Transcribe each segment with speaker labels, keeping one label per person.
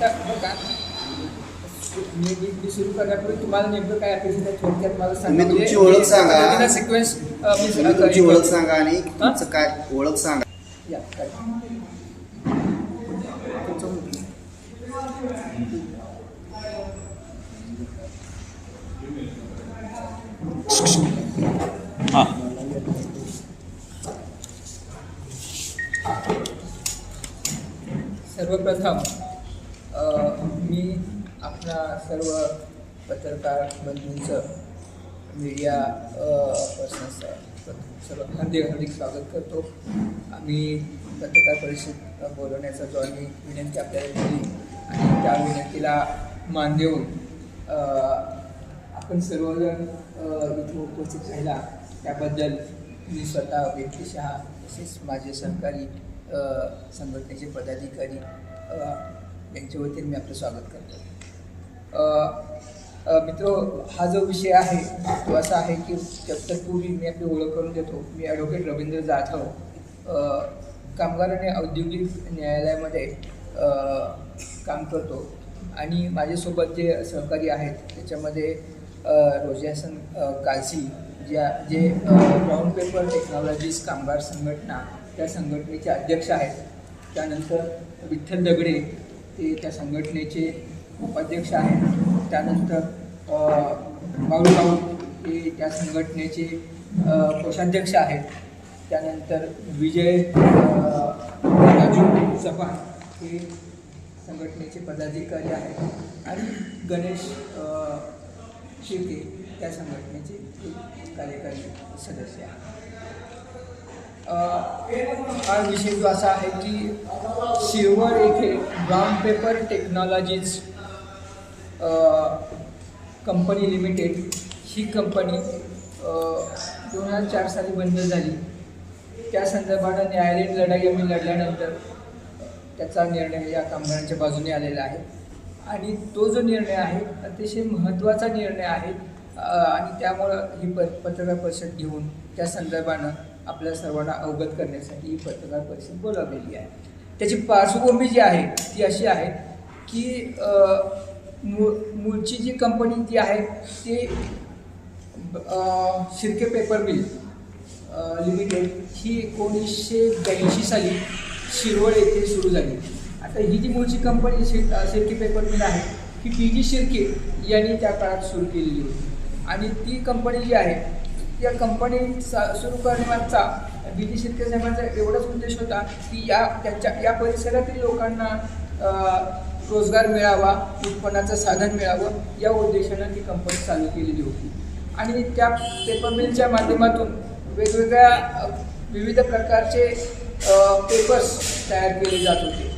Speaker 1: बघा मी सुरू करण्यापूर्वी तुम्हाला नेमकं काय अपेक्षित आहे? थोडक्यात मला सांगा.
Speaker 2: तुम्ही तुमची ओळख सांगा.
Speaker 1: सिक्वेन्स
Speaker 2: तुम्ही तुमची ओळख सांगा आणि तुमचं काय ओळख सांगा.
Speaker 1: या काय.
Speaker 3: हां.
Speaker 1: सर्वप्रथम मी आपणा सर्व पत्रकार बंधूंचं मीडिया पर्सनचं सर्व हार्दिक हार्दिक स्वागत करतो. आम्ही पत्रकार परिषद बोलवण्याचा जो आम्ही विनंती आपल्याला केली आणि त्या विनंतीला मान देऊन आपण सर्वजण इथे उपस्थित राहिला. त्याबद्दल मी स्वतः व्यक्तिशः तसेच माझे सहकारी संघटनेचे पदाधिकारी अ, यांच्या वतीने मी आपलं स्वागत करतो. मित्र हा जो विषय आहे तो असा आहे की पूर्वी मी आपली ओळख करून देतो. मी ॲडव्होकेट रवींद्र जाधव कामगार आणि औद्योगिक न्यायालयामध्ये काम करतो. आणि माझ्यासोबत जे सहकारी आहेत त्याच्यामध्ये रोजियासन रोजासन ज्या जे ब्राऊन पेपर टेक्नॉलॉजीज कामगार संघटना त्या संघटनेचे अध्यक्ष आहेत. त्यानंतर विठ्ठल दगडे ते त्या संघटनेचे उपाध्यक्ष आहेत. त्यानंतर अ, बाळू राऊत हे त्या संघटनेचे कोषाध्यक्ष आहेत. त्यानंतर विजय राजू चव्हाण हे संघटनेचे पदाधिकारी आहेत. आणि गणेश शिर्के त्या संघटनेचे कार्यकारी सदस्य आहेत. हा विषय जो असा आहे की शिवर येथे brown paper technologies company limited ही कंपनी दोन हजार चार साली बंद झाली. त्या संदर्भानं न्यायालयीन लढाई आम्ही लढल्यानंतर त्याचा निर्णय या कामगारांच्या बाजूने आलेला आहे. आणि तो जो निर्णय आहे अतिशय महत्त्वाचा निर्णय आहे आणि त्यामुळं ही प पत्रकार परिषद घेऊन त्या संदर्भानं आपल्या सर्वांना अवगत करण्यासाठी ही पत्रकार परिषद बोलावलेली आहे. त्याची पार्श्वभूमी जी आहे ती अशी आहे की मूळ मूळची जी कंपनी ती आहे ती शिर्के पेपर मिल लिमिटेड ही एकोणीसशे ब्याऐंशी साली शिरवळ येथे सुरू झाली. आता ही जी मूळची कंपनी शिर अ, शिर्के पेपर मिल आहे ही पी जी शिर्के यांनी त्या काळात सुरू केलेली होती. आणि ती कंपनी जी आहे या कंपनी सा सुरू करण्याचा बी जी शिर्के साहेबांचा एवढाच उद्देश होता की या त्यांच्या या परिसरातील लोकांना रोजगार मिळावा उत्पन्नाचं साधन मिळावं या उद्देशानं ती कंपनी चालू केलेली होती. आणि त्या पेपर मिलच्या माध्यमातून वेगवेगळ्या विविध प्रकारचे पेपर्स तयार केले जात होते.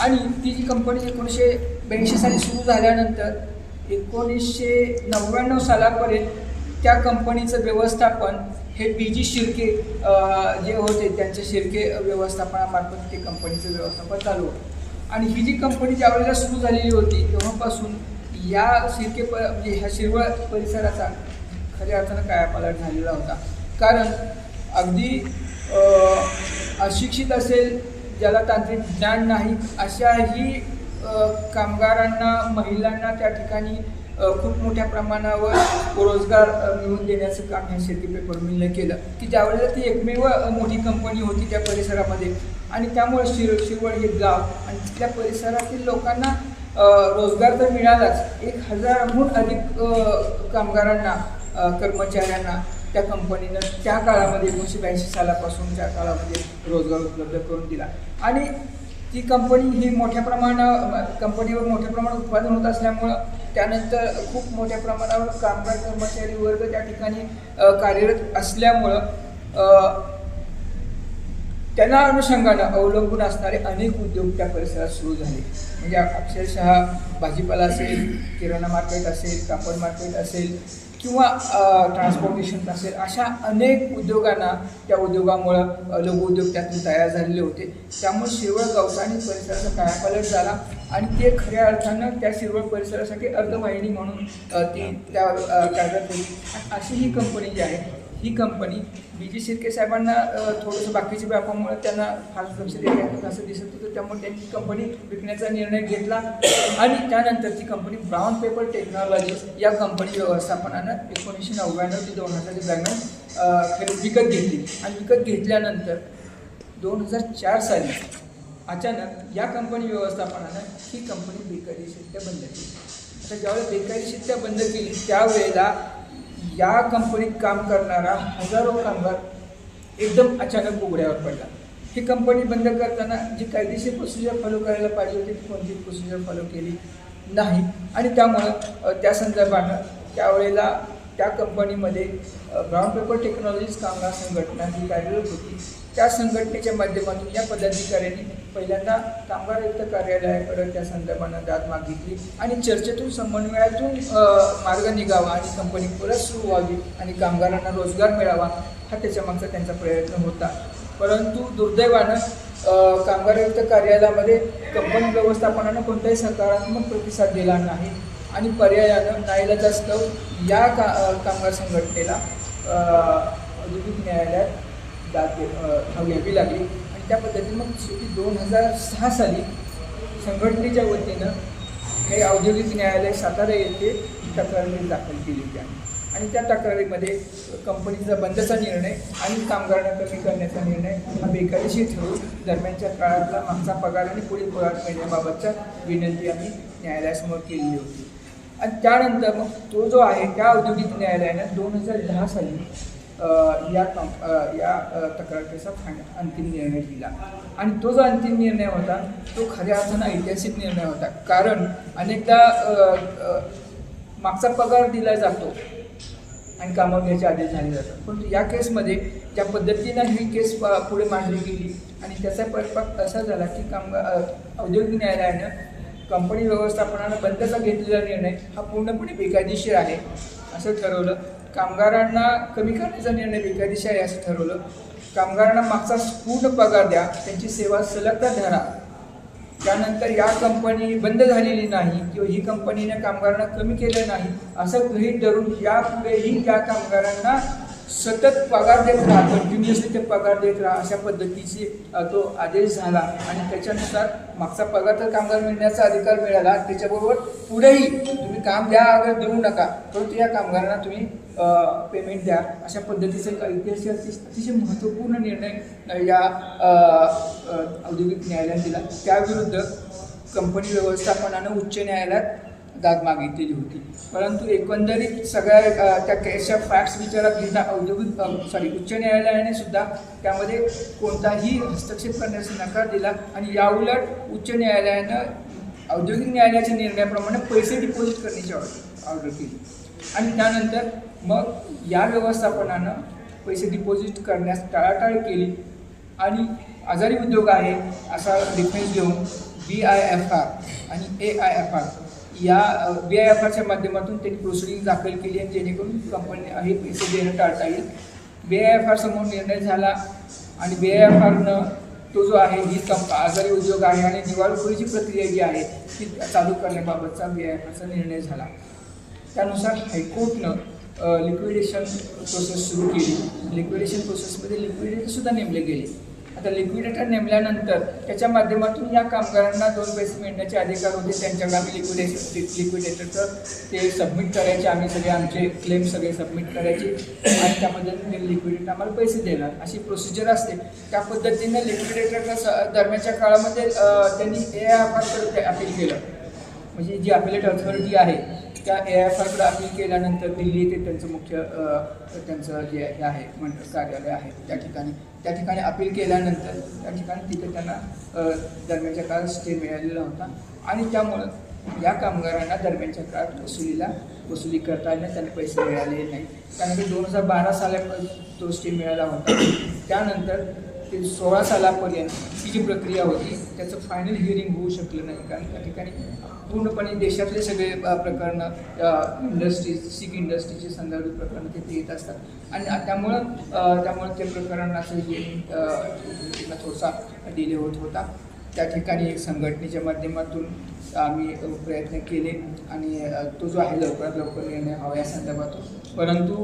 Speaker 1: आणि ती जी कंपनी एकोणीसशे ब्याऐंशी साली सुरू झाल्यानंतर एकोणीसशे नव्याण्णव सालापर्यंत त्या कंपनीचं व्यवस्थापन हे बी जी शिर्के जे होते त्यांच्या शिर्के व्यवस्थापनामार्फत ते कंपनीचं व्यवस्थापन चालू होतं. आणि ही जी कंपनी ज्या वेळेला सुरू झालेली होती तेव्हापासून या शिर्के प म्हणजे ह्या शिरवळ परिसराचा खऱ्या अर्थानं कायापालट झालेला होता. कारण अगदी अशिक्षित असेल ज्याला तांत्रिक ज्ञान नाही अशाही कामगारांना महिलांना त्या ठिकाणी खूप मोठ्या प्रमाणावर रोजगार मिळवून देण्याचं काम या शेती पेपर मिलनं केलं. की ज्यावेळेला ती एकमेव मोठी कंपनी होती त्या परिसरामध्ये. आणि त्यामुळे शिर शिरवळ हे गाव आणि तिथल्या परिसरातील लोकांना रोजगार तर मिळालाच. एक हजाराहून अधिक कामगारांना कर्मचाऱ्यांना त्या कंपनीनं त्या काळामध्ये एकोणीसशे ब्याऐंशी सालापासूनच्या काळामध्ये रोजगार उपलब्ध करून दिला. आणि ती कंपनी ही मोठ्या प्रमाणावर कंपनीवर मोठ्या प्रमाणात उत्पादन होत असल्यामुळं त्यानंतर खूप मोठ्या प्रमाणावर कामगार कर्मचारी वर्ग त्या ठिकाणी कार्यरत असल्यामुळं त्यांना अनुषंगानं अवलंबून असणारे अनेक उद्योग त्या परिसरात सुरू झाले. म्हणजे अक्षरशः भाजीपाला असेल किराणा मार्केट असेल कापड मार्केट असेल किंवा ट्रान्सपोर्टेशन असेल अशा अनेक उद्योगांना त्या उद्योगामुळं लघुउद्योग त्यातून तयार झालेले होते. त्यामुळे शिरवळ गावचा आणि परिसराचा कायापालट झाला आणि ते खऱ्या अर्थानं त्या शिरवळ परिसरासाठी अर्धवाहिनी म्हणून ती त्या कार्यात कार्यरत होती. अशी ही कंपनी जी आहे ही कंपनी बी जी शिर्के साहेबांना थोडंसं बाकीच्या व्यापामुळे त्यांना फार लक्ष देत असं दिसत होतं. त्यामुळे त्यांनी कंपनी विकण्याचा निर्णय घेतला. आणि त्यानंतर ती कंपनी ब्राऊन पेपर टेक्नॉलॉजीज या कंपनी व्यवस्थापनानं एकोणीसशे नव्याण्णव ते दोन हजारच्या दरम्यान खरेदी विकत घेतली. आणि विकत घेतल्यानंतर दोन हजार चार साली अचानक या कंपनी व्यवस्थापनानं ही कंपनी बेकायदेशीरित्या बंद केली. आता बेकारी बेकायदेशीरित्या बंद केली त्यावेळेला या कंपनीत काम करणारा हजारो कामगार एकदम अचानक उघड्यावर पडला. ही कंपनी बंद करताना जी कायदेशीर प्रोसिजर फॉलो करायला पाहिजे होती ती कोणती प्रोसिजर फॉलो केली नाही. आणि त्यामुळं त्या संदर्भानं त्यावेळेला त्या कंपनीमध्ये अ, ब्राऊन पेपर टेक्नॉलॉजीज कामगार संघटना जी कार्यरत होती. त्या संघटनेच्या माध्यमातून या पदाधिकाऱ्यांनी पहिल्यांदा कामगार आयुक्त कार्यालयाकडे त्या संदर्भानं दाद मागितली आणि चर्चेतून समन्वयातून मार्ग निघावा आणि कंपनी परत सुरू व्हावी आणि कामगारांना रोजगार मिळावा हा त्याच्यामागचा त्यांचा प्रयत्न होता. परंतु दुर्दैवानं कामगार आयुक्त कार्यालयामध्ये कंपनी व्यवस्थापनानं कोणताही सकारात्मक प्रतिसाद दिला नाही आणि पर्यायानं नाईलाजास्तव या का कामगार संघटनेला औद्योगिक न्यायालयात दाद घ्यावी लागली. त्या पद्धतीने मग शेवटी दोन हजार सहा साली संघटनेच्या वतीनं हे औद्योगिक न्यायालय सातारा येथे तक्रारी दाखल केली होती. आणि त्या तक्रारीमध्ये कंपनीचा बंदचा निर्णय आणि कामगारांना कमी करण्याचा निर्णय हा बेकायदेशीर ठरवून दरम्यानच्या काळातला मागचा पगार आणि पुढील पगार मिळण्याबाबतच्या विनंती आम्ही न्यायालयासमोर केलेली होती. आणि त्यानंतर मग तो जो आहे त्या औद्योगिक न्यायालयानं दोन हजार दहा साली या कम या अ, तक्रारीचा फायनल अंतिम निर्णय दिला. आणि तो जो अंतिम निर्णय होता तो खऱ्या अर्थानं ऐतिहासिक निर्णय होता. कारण अनेकदा मागचा पगार दिला जातो आणि कामं घ्यायचे आदेश झाले जातात. परंतु या केसमध्ये ज्या पद्धतीनं ही केस पुढे मांडली गेली आणि त्याचा परिपाक असा झाला की कामगार औद्योगिक न्यायालयानं कंपनी व्यवस्थापनानं बंदचा घेतलेला निर्णय हा पूर्णपणे बेकायदेशीर आहे असं ठरवलं. कामगारांना कमी करण्याचा निर्णय बेकायदेशीर आहे असं ठरवलं. कामगारांना मागचा पूर्ण पगार द्या त्यांची सेवा सलगता धरा. त्यानंतर या कंपनी बंद झालेली नाही किंवा ही कंपनीने कामगारांना कमी केलं नाही असं गृहीत धरून यापुढेही या कामगारांना सतत पगार देत राहा कंटिन्युअसली ते पगार देत राहा अशा पद्धतीची तो आदेश झाला. आणि त्याच्यानुसार मागचा पगार तर कामगार मिळण्याचा अधिकार मिळाला त्याच्याबरोबर पुढेही तुम्ही काम द्या अगर देऊ नका. परंतु या कामगारांना तुम्ही पेमेंट द्या. अशा पद्धतीचे ऐतिहासिक अतिशय महत्त्वपूर्ण निर्णय या औद्योगिक न्यायालयाने दिला. त्याविरुद्ध कंपनी व्यवस्थापनानं उच्च न्यायालयात दाद मागितलेली होती. परंतु एकंदरीत सगळ्या त्या केसच्या फॅक्ट्स विचारात घेता औद्योगिक सॉरी उच्च न्यायालयाने सुद्धा त्यामध्ये कोणताही हस्तक्षेप करण्याचा नकार दिला आणि याउलट उच्च न्यायालयानं औद्योगिक न्यायालयाच्या निर्णयाप्रमाणे पैसे डिपॉझिट करण्याची ऑर्डर ऑर्डर केली. आणि त्यानंतर मग या व्यवस्थापनानं पैसे डिपॉझिट करण्यास टाळाटाळ केली. आणि आजारी उद्योग आहे असा डिफेन्स घेऊन बी आय एफ आर आणि ए आय एफ आर या बी आय एफ आरच्या माध्यमातून त्यांनी प्रोसिडिंग दाखल केली आणि जेणेकरून कंपनी हे पैसे देणं टाळता येईल. बी आय एफ आर समोर निर्णय झाला आणि बी आय एफ आरनं तो जो आहे ही कंप आजारी उद्योग आहे आणि दिवाळखोरीची प्रक्रिया जी आहे ती चालू करण्याबाबतचा बी आय एफ आरचा निर्णय झाला. त्यानुसार हायकोर्टनं लिक्विडेशन प्रोसेस सुरू केली. लिक्विडेशन प्रोसेसमध्ये लिक्विडेटरसुद्धा नेमले गेले. आता लिक्विडेटर नेमल्यानंतर त्याच्या माध्यमातून या कामगारांना दोन पैसे मिळण्याचे अधिकार होते. त्यांच्याकडे आम्ही लिक्विडेशन लिक्विडेटरचं ते सबमिट करायचे. आम्ही सगळे आमचे क्लेम सगळे सबमिट करायचे. आणि त्यामध्ये लिक्विडेटर आम्हाला पैसे देणार. अशी प्रोसिजर असते. त्या पद्धतीने लिक्विडेटरला स दरम्यानच्या काळामध्ये त्यांनी ए आय आरकडे अपील केलं. म्हणजे जी अपिलेट अथॉरिटी आहे त्या ए एफ आरकडे अपील केल्यानंतर दिल्ली येथे त्यांचं मुख्य त्यांचं जे हे आहे मंडळ कार्यालय आहे त्या ठिकाणी त्या ठिकाणी अपील केल्यानंतर त्या ठिकाणी तिथे त्यांना दरम्यानच्या काळात स्टे मिळालेला होता. आणि त्यामुळं या कामगारांना दरम्यानच्या काळात वसुलीला वसुली करता येणं त्यांना पैसे मिळाले नाही त्यानंतर दोन हजार बारा सालापर्यंत तो स्टे मिळाला होता. त्यानंतर ते सोळा सालापर्यंत ही जी प्रक्रिया होती त्याचं फायनल हिअरिंग होऊ शकलं नाही. कारण त्या ठिकाणी पूर्णपणे देशातले सगळे प्रकरणं इंडस्ट्रीज सिक इंडस्ट्रीचे संदर्भित प्रकरणं तिथे येत असतात. आणि त्यामुळं त्यामुळं ते प्रकरणाचं हिअरिंग थोडासा डिले होत होता. त्या ठिकाणी एक संघटनेच्या माध्यमातून आम्ही प्रयत्न केले आणि तो जो आहे लवकरात लवकर निर्णय हवा या संदर्भातून. परंतु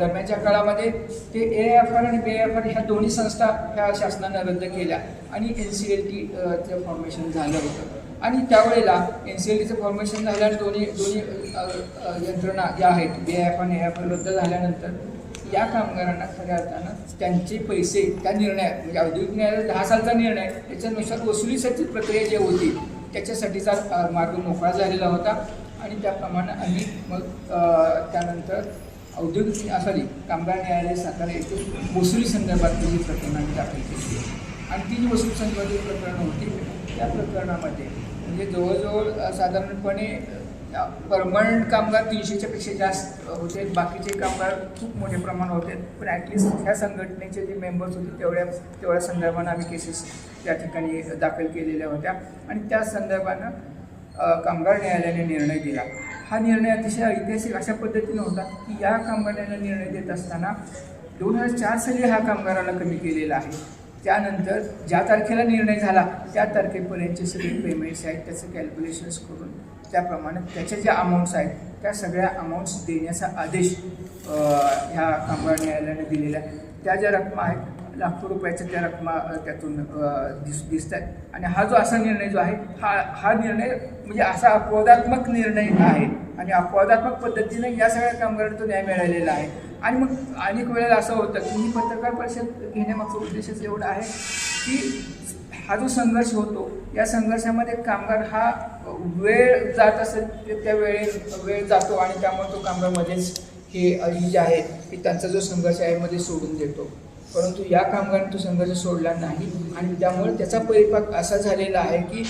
Speaker 1: दरम्यानच्या काळामध्ये ते ए एफ आर आणि बी एफ आर ह्या दोन्ही संस्था ह्या शासनानं रद्द केल्या आणि एन सी एल टीचं फॉर्मेशन झालं होतं. आणि त्यावेळेला एन सी एल टीचं फॉर्मेशन झाल्यानंतर दोन्ही दोन्ही यंत्रणा ज्या आहेत बी एफ आणि एफ आर रद्द झाल्यानंतर या कामगारांना खऱ्या अर्थानं त्यांचे पैसे त्या निर्णयात म्हणजे औद्योगिक न्यायालय दहा सालचा निर्णय त्याच्यानुसार वसुलीसाठी प्रक्रिया जी होती त्याच्यासाठीचा मार्ग मोकळा झालेला होता. आणि त्याप्रमाणे आम्ही मग त्यानंतर औद्योगिक सॉरी कामगार न्यायालय सातारा येथे वसुली संदर्भातली जी प्रकरणं आम्ही दाखल केली आणि ती जी वसुली संदर्भातली प्रकरणं होती त्या प्रकरणामध्ये म्हणजे जवळजवळ साधारणपणे परमनंट कामगार तीनशेच्या पेक्षा जास्त होते बाकीचे कामगार खूप मोठ्या प्रमाणात होते. पण ॲटलिस्ट ह्या संघटनेचे जे मेंबर्स होते तेवढ्या तेवढ्या संदर्भानं आम्ही केसेस त्या ठिकाणी दाखल केलेल्या होत्या. आणि त्या संदर्भानं कामगार न्यायालयाने निर्णय दिला. हा निर्णय अतिशय ऐतिहासिक अशा पद्धतीनं होता की या कामगार न्यायालयाने निर्णय देत असताना दोन हजार चार साली हा कामगाराला कमी केलेला आहे. त्यानंतर ज्या तारखेला निर्णय झाला त्या तारखेपर्यंतचे सगळे पेमेंट्स आहेत त्याचं कॅल्क्युलेशन्स करून त्याप्रमाणे त्याच्या ज्या अमाऊंट्स आहेत त्या सगळ्या अमाऊंट्स देण्याचा आदेश ह्या कामगार न्यायालयाने दिलेला आहे. त्या ज्या रकमा आहेत लाखो रुपयाच्या त्या रकमा त्यातून दिस दिसत आहेत आणि हा जो असा निर्णय जो आहे हा हा निर्णय म्हणजे असा अपवादात्मक निर्णय आहे. आणि अपवादात्मक पद्धतीने या सगळ्या कामगारांना तो न्याय मिळालेला आहे. आणि मग अनेक वेळेला असं होतं की ही पत्रकार परिषद घेण्यामागचा उद्देशच एवढा आहे की हा जो संघर्ष होतो या संघर्षामध्ये कामगार हा वेळ जात असेल ते त्या वेळे वेळ जातो आणि त्यामुळे तो कामगार मध्येच हे ही जे आहे की त्यांचा जो संघर्ष आहे मध्ये सोडून देतो. परंतु या कामगारांनी तो संघर्ष सोडला नाही. आणि त्यामुळे त्याचा परिपाक असा झालेला आहे की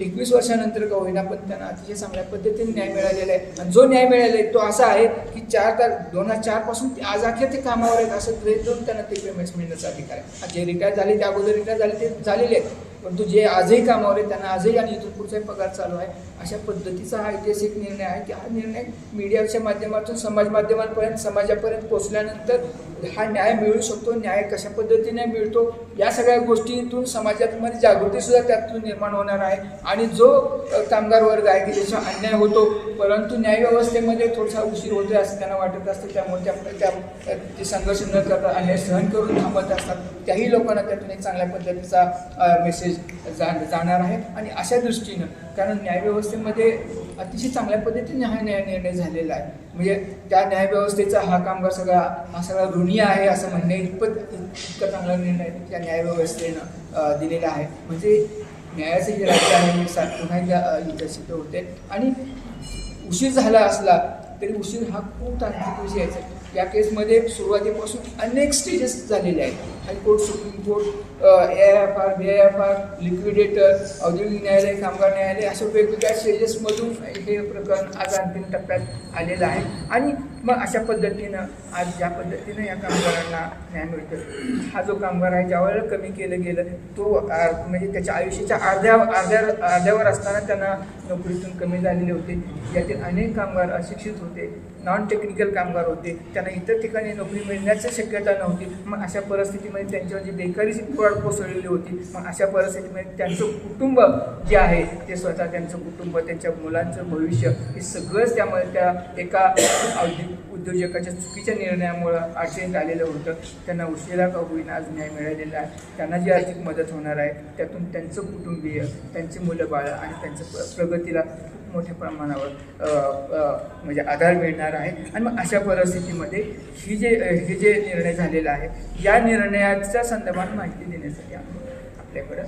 Speaker 1: एकवीस वर्षानंतर का होईना पण त्यांना अतिशय चांगल्या पद्धतीने न्याय मिळालेला आहे. आणि जो न्याय मिळाला आहे तो असा आहे की चार तार दोन हजार चारपासून ते आज अखेर ते कामावर आहेत असं ग्रेड देऊन त्यांना ते पेमेंट्स मिळण्याचा अधिकार आहे. जे रिटायर झाले त्या अगोदर रिटायर झाले ते झालेले आहेत. परंतु जे आजही कामावर आहेत त्यांना आजही आणि इथून पुढचाही पगार चालू आहे. अशा पद्धतीचा हा ऐतिहासिक निर्णय आहे की हा निर्णय मीडियाच्या माध्यमातून समाज माध्यमांपर्यंत समाजापर्यंत पोचल्यानंतर हा न्याय मिळू शकतो न्याय कशा पद्धतीने मिळतो या सगळ्या गोष्टीतून समाजामध्ये जागृतीसुद्धा त्यातून निर्माण होणार आहे. आणि जो कामगार वर्ग आहे की ज्याचा अन्याय होतो परंतु न्यायव्यवस्थेमध्ये थोडासा उशीर होतोय असं त्यांना वाटत असतं. त्यामुळे त्या त्या ते संघर्ष न करता अन्याय सहन करून थांबत असतात त्याही लोकांना त्यातून एक चांगल्या पद्धतीचा मेसेज जा जाणार आहे. आणि अशा दृष्टीनं कारण न्यायव्यवस्थेमध्ये अतिशय चांगल्या पद्धतीने हा न्याय निर्णय झालेला आहे. म्हणजे त्या न्यायव्यवस्थेचा हा कामगार सगळा हा सगळा ऋणी आहे असं म्हणणे इतपत इतका चांगला निर्णय त्या न्यायव्यवस्थेनं दिलेला आहे. म्हणजे न्यायाचे जे राज्य आहे पुन्हा एकदा इथं सिद्ध होते. आणि उशीर झाला असला तरी उशीर हा खूप तांत्रिक विषय आहे या केसमध्ये सुरुवातीपासून अनेक स्टेजेस झालेले आहेत. High court supreme court A F R B F R liquidator औद्योगिक न्यायालय कामगार न्यायालय अशा वेगवेगळ्या स्टेजेसमधून हे प्रकरण आज अंतिम टप्प्यात आलेलं आहे. आणि मग अशा पद्धतीनं आज ज्या पद्धतीनं या कामगारांना न्याय मिळतो हा जो कामगार आहे ज्यावेळेला कमी केलं गेलं तो म्हणजे त्याच्या आयुष्याच्या अर्ध्या अर्ध्या अर्ध्यावर असताना त्यांना नोकरीतून कमी झालेले होते. यातील अनेक कामगार अशिक्षित होते नॉन टेक्निकल कामगार होते. त्यांना इतर ठिकाणी नोकरी मिळण्याची शक्यता नव्हती. मग अशा परिस्थितीमध्ये त्यांच्यावर जी बेकारीची पुराड कोसळलेली होती मग अशा परिस्थितीमध्ये त्यांचं कुटुंब जे आहे ते स्वतः त्यांचं कुटुंब त्यांच्या मुलांचं भविष्य हे सगळंच त्यामुळे त्या एका औद्योगिक उद्योजकाच्या चुकीच्या निर्णयामुळं अडचणीत आलेलं होतं. त्यांना उशिरा का होईना आज न्याय मिळालेला आहे. त्यांना जी आर्थिक मदत होणार आहे त्यातून त्यांचं कुटुंबीय त्यांची मुलं बाळं आणि त्यांचं प्रगतीला खूप मोठ्या प्रमाणावर म्हणजे आधार मिळणार आहे. आणि मग अशा परिस्थितीमध्ये ही जे हे जे निर्णय झालेला आहे या निर्णयाच्या संदर्भात माहिती देण्यासाठी आम्ही आपल्याकडं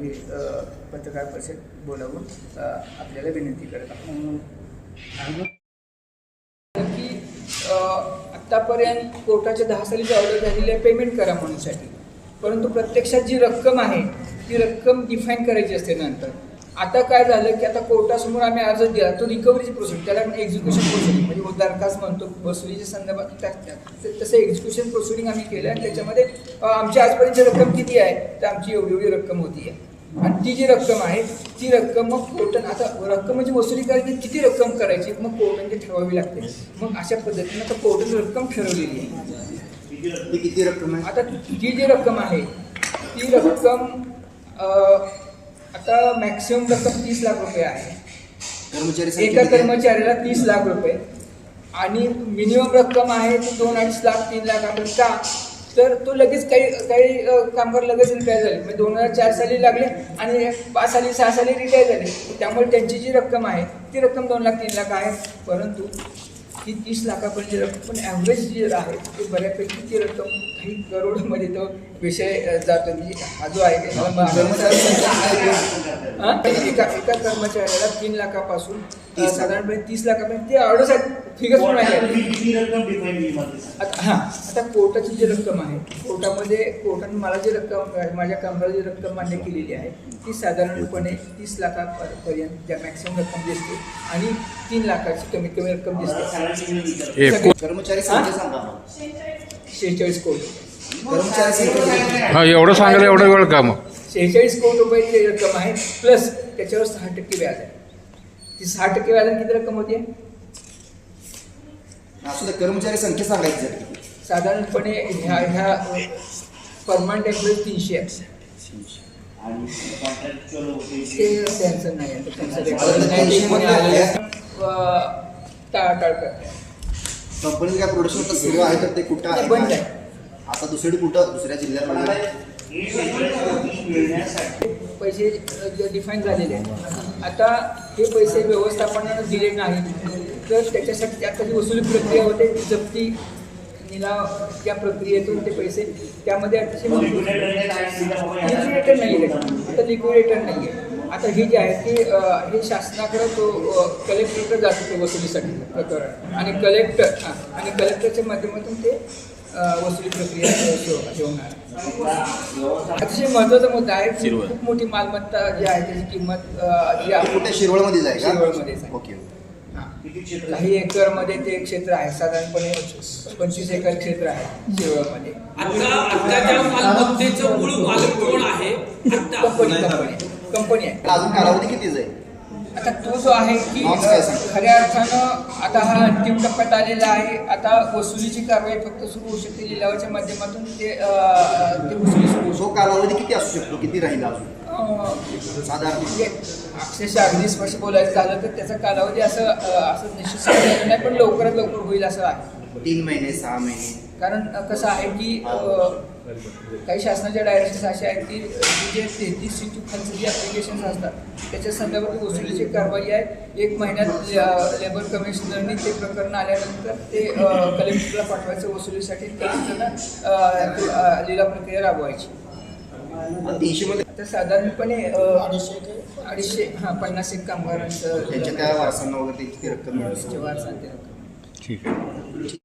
Speaker 1: हे पत्रकार परिषद बोलावून आपल्याला विनंती करत आहोत. की आत्तापर्यंत कोर्टाच्या दहा सालीची ऑर्डर झालेली आहे पेमेंट करा म्हणूनसाठी परंतु प्रत्यक्षात जी रक्कम आहे ती रक्कम डिफाईन करायची असते नंतर. आता काय झालं की आता कोर्टासमोर आम्ही अर्ज दिला तो रिकव्हरीची प्रोसेस त्याला आपण एक्झिक्युशन प्रोसिडिंग म्हणजे वो म्हणतो वसुलीच्या संदर्भात तसं एक्झिक्युशन प्रोसिडिंग आम्ही केलं आणि त्याच्यामध्ये आमची आजपर्यंतची रक्कम किती आहे तर आमची एवढी एवढी रक्कम होती आहे. आणि ती जी रक्कम आहे ती रक्कम मग कोर्टानं आता रक्कम म्हणजे वसुली करायची किती रक्कम करायची मग कोर्टाने ठरवावी लागते. मग अशा पद्धतीनं आता कोर्टाने रक्कम ठरवलेली आहे.
Speaker 2: किती रक्कम आहे?
Speaker 1: आता ती जी रक्कम आहे ती रक्कम आता मॅक्सिमम रक्कम तीस लाख रुपये आहे.
Speaker 2: कर्मचारी
Speaker 1: एका? कर्मचाऱ्याला तीस लाख रुपये. आणि मिनिमम रक्कम आहे ती दोन अडीच लाख तीन लाख आपण का तर तो लगेच काही काही कामगार लगेच रिटायर झाले. म्हणजे दोन हजार चार साली लागले आणि पाच साली सहा साली रिटायर झाले. त्यामुळे त्यांची जी रक्कम आहे ती रक्कम दोन लाख तीन लाख आहे. परंतु ती तीस लाखापर्यंत रक्कम पण ॲव्हरेज जी आहे ते बऱ्यापैकी ती रक्कम काही करोडमध्ये तो विषय जातो. म्हणजे हा जो आहे? एका एका कर्मचाऱ्याला तीन लाखापासून. साधारणपणे तीस लाखापर्यंत ते ऑर्डर्स आहेत. फिगर्स पण आहे हां आता कोर्टाची जी रक्कम आहे कोर्टामध्ये कोर्टाने मला जी रक्कम माझ्या कामगार जी रक्कम मान्य केलेली आहे ती साधारणपणे तीस लाखापर्यंत ज्या मॅक्सिमम रक्कम दिसते आणि तीन लाखाची कमीत कमी रक्कम दिसते.
Speaker 2: कर्मचारी संख्या सांगा मला.
Speaker 1: शेहेचाळीस कोटी
Speaker 2: कर्मचारी संख्या?
Speaker 4: हा एवढं सांगायला एवढं वेळ का मग?
Speaker 1: शेहेचाळीस कोटी रुपयाची रक्कम आहे? प्लस त्याच्यावर सहा टक्के व्याज आहे. ती सहा टक्के व्याजाने किती रक्कम होती?
Speaker 2: असू कर्मचारी संख्या सांगायची जरा.
Speaker 1: साधारणपणे ह्या ह्या परमनंट एम्प्लॉई तीनशे आहेत
Speaker 3: आणि कॉन्ट्रॅक्च्युअल होते
Speaker 1: ते त्यांचं नाही आहे. त्यांचं
Speaker 2: आता
Speaker 1: रेकॉर्ड नाही. ते
Speaker 2: तीनशे
Speaker 1: कोणी
Speaker 2: मध्ये
Speaker 1: आलेलं
Speaker 2: आहे.
Speaker 1: अं, टाळाटाळ करतात
Speaker 2: कंपनीत काय प्रोडक्शन आता सुरू आहे तर ते कुठं आहे?
Speaker 1: बंद? आहे.
Speaker 2: आता दुसरीकडे कुठं? दुसऱ्या
Speaker 3: मिळण्यासाठी.
Speaker 1: पैसे डिफाईन झालेले आहेत. आता हे पैसे व्यवस्थापनानं दिले नाही तर त्याच्यासाठी आता जी वसुली प्रक्रिया होते जप्ती निलाव त्या प्रक्रियेतून ते पैसे त्यामध्ये अतिशय लिक्विडेटर नाही आहे आता लिक्विडेटर नाही आहे आता हे जे आहे ते हे शासनाकडे तो कलेक्टरकडे जातो ते वसुलीसाठी प्रकरण. आणि कलेक्टर हां आणि कलेक्टरच्या माध्यमातून ते वसुली प्रक्रिया होणार. अतिशय महत्त्वाचा मुद्दा आहे. खूप मोठी मालमत्ता जी आहे त्याची किंमत जी आहे
Speaker 2: आहे का?
Speaker 1: शिरवळमध्येच आहे.
Speaker 2: ओके
Speaker 1: हां.
Speaker 3: किती क्षेत्र
Speaker 1: काही एकरमध्ये ते क्षेत्र आहे. साधारणपणे पंचवीस एकर क्षेत्र आहे शिरवळमध्ये.
Speaker 5: आता आता त्या मालमत्तेचं मूळ मालक कोण आहे?
Speaker 1: कंपनी आहे.
Speaker 2: अजून कालावधी कितीच आहे?
Speaker 1: आता तो जो आहे की? खऱ्या अर्थानं आता हा अंतिम टप्प्यात आलेला आहे. आता वसुलीची कारवाई फक्त सुरू होऊ शकते लिलावाच्या माध्यमातून ते वसुली सुरू होऊ
Speaker 2: कालावधी किती असू शकतो? किती राहील अजून? साधारण.
Speaker 1: म्हणजे अक्षरशः अगदी स्पष्ट बोलायचं झालं तर त्याचा कालावधी असं असं निश्चित नाही पण लवकरात लवकर होईल असं आहे.
Speaker 2: तीन महिने सहा महिने.
Speaker 1: कारण कसं आहे की काही शासनाच्या डायरेक्शन्स अशा आहेत की जी तेहतीस सीटू खालचे जे ॲप्लिकेशन्स असतात त्याच्या संदर्भात वसुलीची कारवाई आहे. एक महिन्यात लेबर कमिशनरनी ते प्रकरण आल्यानंतर ते कलेक्टरला पाठवायचं वसुलीसाठी कलेक्टरनं लिला प्रक्रिया राबवायची. आता साधारणपणे अडीचशे हां पन्नास एक कामगारांचं
Speaker 2: त्यांच्या त्या वारसांना वगैरे किती रक्कम मिळू शकते
Speaker 1: जेव्हा सांगते
Speaker 4: ठीक आहे.